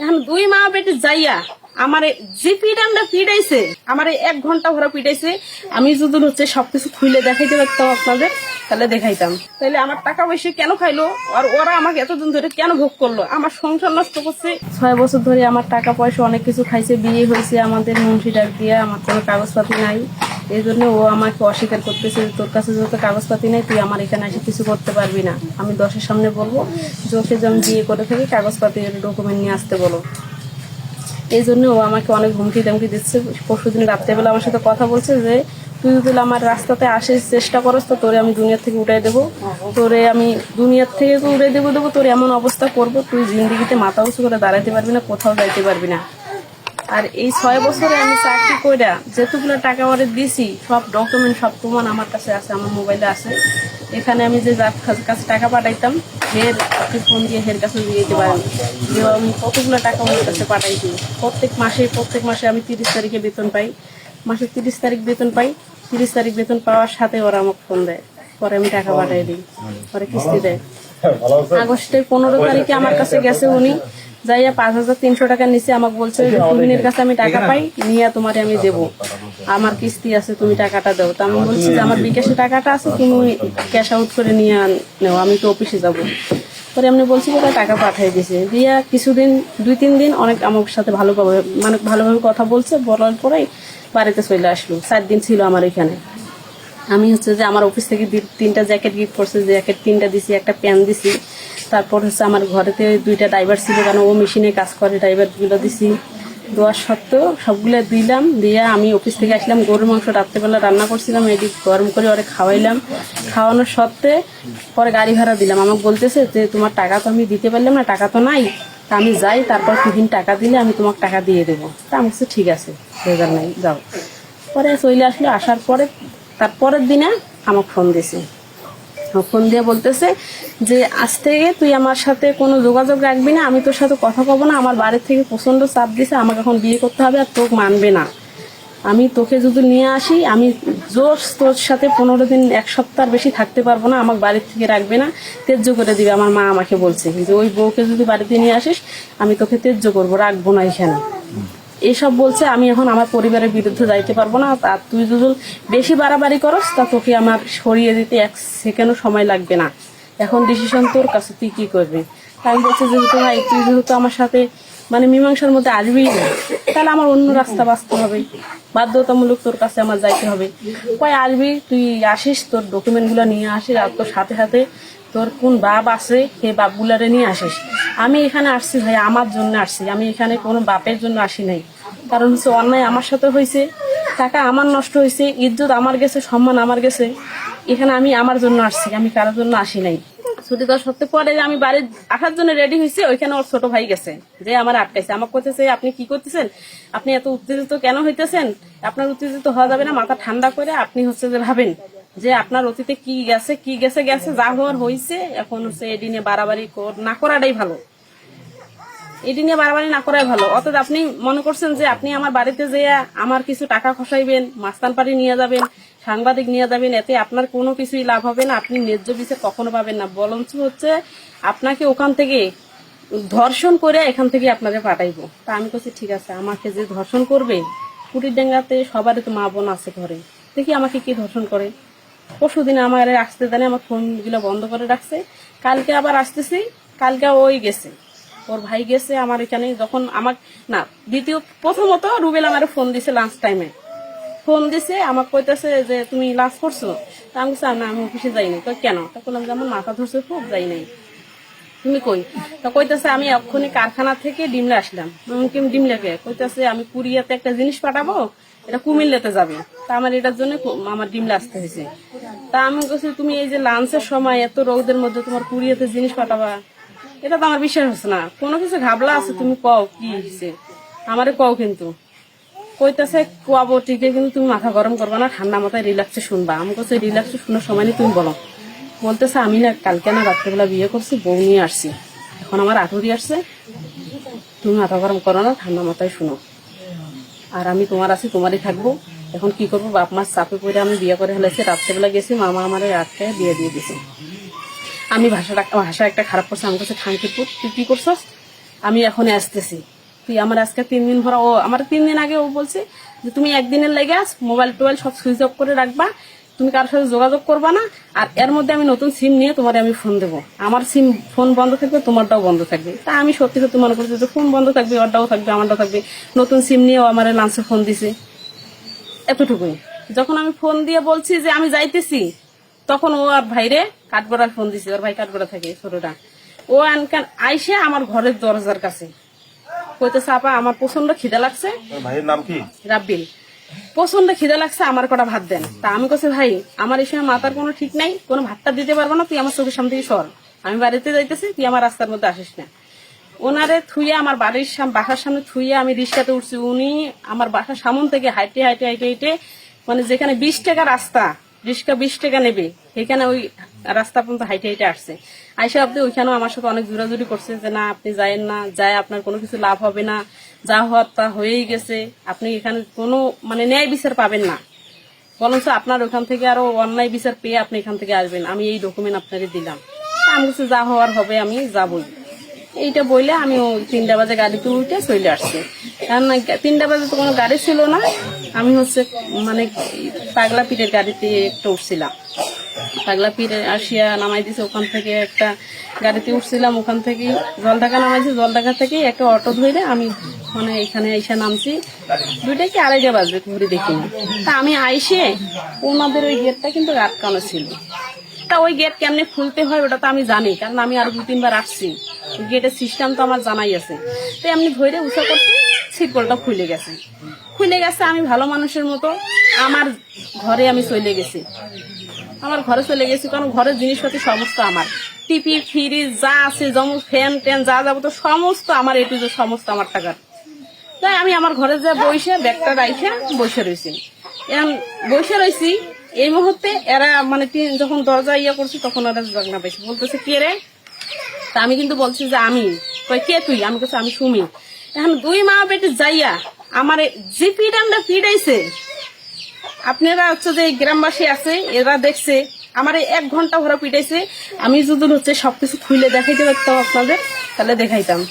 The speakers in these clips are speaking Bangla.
এখন দুই মা বেটি যাইয়া আমার যে পিডানটা পিডাইছে আমার এক ঘণ্টা ভরা পিডাইছে আমি যদি হচ্ছে সবকিছু খুলে দেখাইতে পারতাম আপনাদের, তাহলে দেখাইতাম। তাহলে আমার টাকা পয়সা কেন খাইলো? আর ওরা আমাকে এতদিন ধরে কেন ভোগ করল? আমার সংসার নষ্ট করছে। ছয় বছর ধরে আমার টাকা পয়সা অনেক কিছু খাইছে, বিয়ে হয়েছে আমাদের, মুন্সি ডাক দিয়ে, আমার কোনো কাগজপাতি নাই। এই জন্য ও আমাকে অস্বীকার করতেছে যে তোর কাছে যত কাগজপাতি নেই, তুই আমার এখানে এসে কিছু করতে পারবি না। আমি দশের সামনে বলব যে ওকে যেমন বিয়ে করে থাকি কাগজপাতি ডকুমেন্ট নিয়ে আসতে বলো। এই জন্য ও আমাকে অনেক হুমকি দামকি দিচ্ছে। পরশুদিন রাত্রেবেলা আমার সাথে কথা বলছে যে, তুই যদি আমার রাস্তাতে আসে চেষ্টা করস, তো তোরে আমি দুনিয়ার থেকে উঠাই দেবো। তোরে আমি দুনিয়ার থেকে তো উড়ে দেবো দেবো, তোর এমন অবস্থা করব, তুই জিন্দিগিতে মাথা উঁচু করে দাঁড়াতে পারবি না, কোথাও যাইতে পারবি না। আর এই ছয় বছরে আমি চাকরি কইরা যেতগুলো টাকা ওরে দিছি সব ডকুমেন্ট সব প্রমাণ আমার কাছে আছে আমার মোবাইলে আছে। এখানে আমি যে যার কাছে টাকা পাঠাইতাম হের আপনি ফোন দিয়ে হের কাছে দিয়ে দিতে পারেন। যে আমি কতগুলো টাকা ওর কাছে পাঠাইছি। প্রত্যেক মাসে প্রত্যেক মাসে আমি তিরিশ তারিখে বেতন পাই। মাসে তিরিশ তারিখ বেতন পাই। তিরিশ তারিখ বেতন পাওয়ার সাথে ওরা আমাকে ফোন দেয়। পরে আমি টাকা পাঠাই দিই পরে কিস্তি দেয়। আগস্টের পনেরো তারিখে আমার কাছে গেছে উনি। যাইয়া পাঁচ হাজার তিনশো টাকা নিচে আমাকে বলছে যে তুমিনের কাছে আমি টাকা পাই নিয়ে তোমারে আমি দেবো। আমার কিস্তি আছে তুমি টাকাটা দাও। তা আমি বলছি যে আমার বিকাশে টাকাটা আছে তুমি ক্যাশ আউট করে নিয়ে নেও আমি তো অফিসে যাব। পরে এমনি বলছি ওরা টাকা পাঠিয়ে দিয়েছে দিয়া কিছুদিন দুই তিন দিন অনেক আমার সাথে ভালোভাবে মানে ভালোভাবে কথা বলছে বলার পরেই বাড়িতে চলে আসলো। চার দিন ছিল আমার এখানে। আমি হচ্ছে যে আমার অফিস থেকে তিনটা জ্যাকেট গিফট করছে জ্যাকেট তিনটা দিছি একটা প্যান্ট দিছি। তারপর হচ্ছে আমার ঘরেতে দুইটা ড্রাইভার ছিল কারণ ও মেশিনে কাজ করে ড্রাইভারগুলো দিছি। দেওয়ার সত্ত্বেও সবগুলো দিলাম দিয়ে আমি অফিস থেকে আসলাম গরুর মাংস রাত্রেবেলা রান্না করছিলাম এটি গরম করে ওরে খাওয়াইলাম। খাওয়ানোর সত্ত্বে পরে গাড়ি ভাড়া দিলাম। আমাকে বলতেছে যে তোমার টাকা তো আমি দিতে পারলাম না টাকা তো নাই। তা আমি যাই তারপর দুদিন টাকা দিলে আমি তোমাকে টাকা দিয়ে দেবো। তা আমি বলছি, ঠিক আছে রেজাল্ট নাই যাও। পরে চলে আসলো আসার পরে তারপরের দিনে আমাকে ফোন দিয়েছে ফোন দিয়ে বলতেছে যে, আজ থেকে তুই আমার সাথে কোনো যোগাযোগ রাখবি না, আমি তোর সাথে কথা কব না, আমার বাড়ির থেকে প্রচণ্ড চাপ দিছে, আমাকে এখন বিয়ে করতে হবে আর তোকে মানবে না। আমি তোকে যদি নিয়ে আসি, আমি জোর তোর সাথে পনেরো দিন, এক সপ্তাহ বেশি থাকতে পারব না, আমাকে বাড়ির থেকে রাখবে না, তেজ্য করে দিবে। আমার মা আমাকে বলছে যে, ওই বউকে যদি বাড়িতে নিয়ে আসিস, আমি তোকে তেজ্য করব, রাখব না এখানে। এইসব বলছে, আমি এখন আমার পরিবারের বিরুদ্ধে যাইতে পারব না। আর তুই যদি বেশি বাড়াবাড়ি করস, তা তোকে আমার সরিয়ে দিতে এক সেকেন্ডও সময় লাগবে না। এখন ডিসিশন তোর কাছে, তুই কি করবি? তাই আমি বলছি যেহেতু ভাই তুই যেহেতু আমার সাথে মানে মীমাংসার মধ্যে আসবেই না। তাহলে আমার অন্য রাস্তা বাঁচতে হবে। বাধ্যতামূলক তোর কাছে আমার যাইতে হবে। কয়, আসবি, তুই আসিস, তোর ডকুমেন্টগুলো নিয়ে আসিস, আর তোর সাথে সাথে তোর কোন বাপ আছে সে বাপগুলারে নিয়ে আসিস। আমি এখানে আসছি ভাই, আমার জন্য আসছি। আমি এখানে কোনো বাপের জন্য আসি নাই। কারণ হচ্ছে অন্যায় আমার সাথে হয়েছে টাকা আমার নষ্ট হয়েছে ইজ্জত আমার গেছে, সম্মান আমার গেছে। এখানে আমি আমার জন্য আসছি, আমি কারোর জন্য আসি নাই। ছুটি দেওয়ার সত্ত্বে পরে আমি বাড়ি আসার জন্য রেডি হয়েছে, ওইখানে ওর ছোট ভাই গেছে, যে আমার আটকাইছে। আমাকে করতেছে আপনি কি করতেছেন? আপনি এত উত্তেজিত কেন হইতেছেন? আপনার উত্তেজিত হওয়া যাবে না, মাথা ঠান্ডা করে আপনি হচ্ছে যে ভাবেন যে আপনার অতীতে কি গেছে কি গেছে গেছে, যা হওয়ার হয়েছে এখন হচ্ছে এদিনে বাড়াবাড়ি কর- না করাটাই ভালো। এটি নিয়ে বাড়াবাড়ি না করাই ভালো। অর্থাৎ আপনি মনে করছেন যে আপনি আমার বাড়িতে যেয়ে আমার কিছু টাকা খসাইবেন মাস্তান পাড়ি নিয়ে যাবেন সাংবাদিক নিয়ে যাবেন, এতে আপনার কোনো কিছুই লাভ হবে না, আপনি ন্যায্য বিচার কখনো পাবেন না। বরঞ্চ হচ্ছে আপনাকে ওখান থেকে ধর্ষণ করে এখান থেকে আপনাকে পাঠাইবো। তা আমি বলছি ঠিক আছে, আমাকে যে ধর্ষণ করবে কুটির ডেঙ্গাতে সবারই তো মা বোন আছে ঘরে। দেখি আমাকে কি ধর্ষণ করে। পরশু দিন আমার আসতে জানে আমার ফোনগুলো বন্ধ করে রাখছে। কালকে আবার আসতেছি, কালকে ওই গেছে। ওর ভাই গেছে আমার এখানে, যখন আমার, না, দ্বিতীয়, প্রথমত রুবেল আমার ফোন দিছে লাঞ্চ টাইমে ফোন দিছে আমাকে কইতেছে যে তুমি লাঞ্চ করছ। তা আমি বলছি, না আমি অফিসে যাইনি তো কেন? তা বললাম যে আমার মাথা ধরছে খুব যাই নাই। তুমি কই? তা কইতেছে আমি এক্ষুনি কারখানা থেকে ডিমলা আসলাম। আমি কি ডিমলাকে কইতেছে আমি কুরিয়াতে একটা জিনিস পাঠাবো এটা কুমিল্লাতে যাবে। তা আমার এটার জন্য আমার ডিমলা আসতে হয়েছে। তা আমি বলছি তুমি এই যে লাঞ্চের সময় এত রোদের মধ্যে তোমার কুরিয়াতে জিনিস পাঠাবা এটা তো আমার বিশ্বাস হচ্ছে না। কোনো কিছু ঘাবলা আছে তুমি কও কি হয়েছে আমারে কও কিন্তু। কইতাছে, কোয়াবো টিকে কিন্তু তুমি মাথা গরম করবা না, ঠান্ডা মাথায় রিল্যাক্সে শুনবা। আমি কাছে রিল্যাক্সে শোনার সময় তুমি বলো। বলতেছে, আমি না কালকে না রাত্রেবেলা বিয়ে করছি, বউ নিয়ে আসছি। এখন আমার আঠুরি আসছে। তুমি মাথা গরম করো না, ঠান্ডা মাথায় শুনো। আর আমি তোমার আছি, তোমারই থাকব। এখন কি করব, বাপ মার চাপে পড়ে আমি বিয়ে করে ফেলেছি, রাত্রেবেলা গেছি, মামা আমার আটকে বিয়ে দিয়ে দিছে। আমি ভাষাটা ভাষা একটা খারাপ করছে, আমি কাছে খাঙ্কিপুর তুই কি করছস? আমি এখন আসতেছি। তুই আমার আজকে তিন দিন ভরা ও আমার তিন দিন আগে ও বলছে যে তুমি একদিনের লেগে আস মোবাইল টোবাইল সব সুইচ অফ করে রাখবা, তুমি কারোর সাথে যোগাযোগ করবা না, আর এর মধ্যে আমি নতুন সিম নিয়ে তোমার আমি ফোন দেবো। আমার সিম ফোন বন্ধ থাকবে, তোমারটাও বন্ধ থাকবে। তা আমি সত্যি সত্যি মনে করছি যে ফোন বন্ধ থাকবে, ওরটাও থাকবে, আমারটাও থাকবে। নতুন সিম নিয়েও আমার লাঞ্চে ফোন দিছে। এতটুকুই। যখন আমি ফোন দিয়ে বলছি যে আমি যাইতেছি, তখন ও আর ভাইরে কাঠগড়ার ফোন দিছে, ওর ভাই কাঠগড়া থাকে, ছোটটা। ও আনকান আইসে আমার ঘরের দরজার কাছে। কইতেছে আপা আমার প্রচণ্ড খিদে লাগছে। ওর ভাইয়ের নাম কি? রাব্বিল। প্রচণ্ড খিদে লাগছে আমার কটা ভাত দেন। তা আমি কাছে ভাই আমার এই সময় মাথার কোনো ঠিক নাই কোনো ভাতটা দিতে পারব না তুই আমার চোখের সামনে থেকে সর। আমি বাড়িতে যাইতেছি তুই আমার রাস্তার মধ্যে আসিস না। ওনারে থুইয়া আমার বাড়ির বাসার সামনে থুইয়া আমি রিক্সাতে উঠছি। উনি আমার বাসার সামন থেকে হাইটে হাইটে হাইটে হাইটে মানে যেখানে বিশ টাকা রাস্তা রিক্সা বিশ টাকা নেবে। সেখানে ওই রাস্তা পর্যন্ত হাইটে হাইটে আসছে। আইসা আপনি ওইখানেও আমার সাথে অনেক জোরাজুরি করছে যে, না, আপনি যায়েন না। যায় আপনার কোনো কিছু লাভ হবে না। যা হওয়ার তা হয়েই গেছে। আপনি এখানে কোনো মানে ন্যায় বিচার পাবেন না। বরঞ্চ আপনার ওখান থেকে আরও অন্যায় বিচার পেয়ে আপনি এখান থেকে আসবেন। আমি এই ডকুমেন্ট আপনাকে দিলাম। আমি যা হওয়ার হবে, আমি যাবই। এইটা বইলে আমি তিনটা বাজে গাড়িতে উঠে চলে আসছি। কারণ তিনটা বাজে তো কোনো গাড়ি ছিল না। আমি হচ্ছে মানে পাগলা পীরের গাড়িতে একটা উঠছিলাম। পাগলা পীরে আসিয়া নামাই দিছে, ওখান থেকে একটা গাড়িতে উঠছিলাম। ওখান থেকে জলঢাকা নামাইছি। জলঢাকা থেকে একটা অটো ধরে আমি মানে এখানে আইসা নামছি। দুইটা কি আড়াইটা বাজবে ঘুরে দেখি না। তা আমি আইসে ওনাদের ওই গেটটা কিন্তু আটকানো ছিল। তা ওই গেট কেমনে খুলতে হয় ওটা তো আমি জানি, কারণ আমি আরও দু তিনবার আসছি। গেটের সিস্টেম তো আমার জানাই আছে। তো এমনি ধরে উঁচা করছি ছিটকলটা খুলে গেছে। খুলে গেছে আমি ভালো মানুষের মতো, আমার ঘরে আমি চলে গেছি। আমার ঘরে চলে গেছি কারণ ঘরের জিনিসপাতি সমস্ত আমার। টিপি ফ্রিজ যা আছে, যেমন ফ্যান ট্যান যা যাব তো সমস্ত আমার এটু যে সমস্ত আমার টাকার তাই আমি আমার ঘরে যা বসে ব্যাগটা রাইখে বসে রয়েছি এখন বসে রয়েছি এই মুহূর্তে এরা মানে যখন দরজা ইয়ে করছে, তখন ওরা জগনা পেয়েছে বলতেছে, কে রে? তা আমি কিন্তু বলছি যে, আমি। কই কে তুই? আমি কাছে আমি সুমি। এখন দুই মা বেটি যাইয়া আমার জিপি ডান্ডা পিড়াইছে আপনারা হচ্ছে যে, গ্রামবাসী আছে, এরা দেখছে, আমার এক ঘণ্টা ভরা পিটাইছে। আমি যদি হচ্ছে সবকিছু খুলে দেখাইতে পারতাম আপনাদের, তাহলে দেখাইতাম।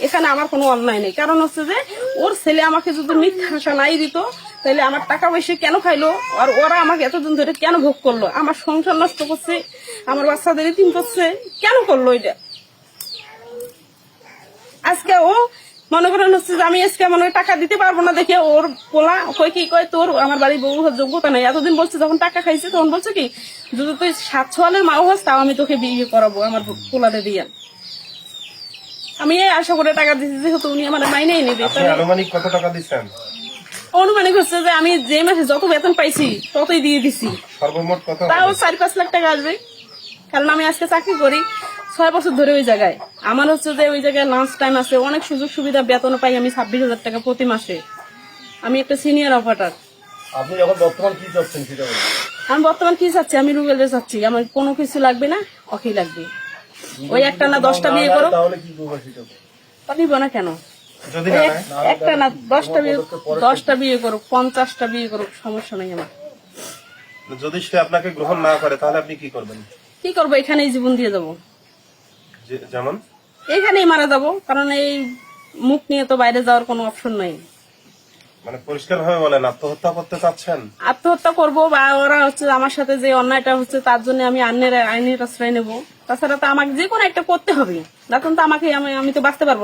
এখানে আমার কোনো অন্যায় নেই। কারণ হচ্ছে যে, ওর ছেলে আমাকে যদি মিথ্যা আশা নাই দিত তাহলে আমার টাকা পয়সা কেন খাইলো? আর ওরা আমাকে এতদিন ধরে কেন ভোগ করল? আমার সংসার নষ্ট করছে আমার বাচ্চাদের ইতিম করছে কেন করল এটা? আজকে ও মনে করেন হচ্ছে যে আমি আজকে মনে হয় টাকা দিতে পারব না দেখে ওর পোলা কই কি কয় তোর আমার বাড়ির বউ যোগ্যতা নাই। এতদিন বলছে যখন টাকা খাইছে তখন বলছে কি যদি তুই সাত ছোয়ালের মাও হস তাও আমি তোকে বিয়ে করাবো আমার পোলারে দিয়ে। আমি এই আশা করে টাকা দিচ্ছি যেহেতু উনি আমার মাইনেই নেবে আনুমানিক কত টাকা দিচ্ছেন? অনুমানিক হচ্ছে যে আমি যে মাসে যত বেতন পাইছি ততই দিয়ে দিছি। সর্বমোট কত তাও চার পাঁচ লাখ টাকা আসবে। কারণ আমি আজকে চাকরি করি ছয় বছর ধরে ওই জায়গায়। আমার হচ্ছে যে ওই জায়গায় লাঞ্চ টাইম আছে অনেক সুযোগ সুবিধা বেতন পাই আমি ছাব্বিশ হাজার টাকা প্রতি মাসে। আমি একটা সিনিয়র অপারেটর আপনি এখন বর্তমান কি চাচ্ছেন সেটা আমি বর্তমান কি চাচ্ছি? আমি রুবেলে চাচ্ছি। আমার কোনো কিছু লাগবে না অকি লাগবে। ওই একটা না দশটা বিয়ে করো। তাহলে কি করব সেটা। নিব না কেন? একটা না দশটা বিয়ে দশটা বিয়ে করুক পঞ্চাশটা বিয়ে করুক সমস্যা নেই আমার। যদি সে আপনাকে গ্রহণ না করে তাহলে আপনি কি করবেন? কি করব? এখানেই জীবন দিয়ে যাব। যেমন? এখানেই মারা যাব কারণ এই মুখ নিয়ে তো বাইরে যাওয়ার কোনো অপশন নাই। মানে বলেন আত্মহত্যা করতে চাচ্ছেন? আত্মহত্যা করব বা ওরা হচ্ছে আমার সাথে যে অন্যায়টা হচ্ছে তার জন্য আমি আইনের আইনের আশ্রয় নেব। তাছাড়া তো আমাকে যে কোনো একটা করতে হবে। না তো আমাকে আমি আমি তো বাঁচতে পারব না।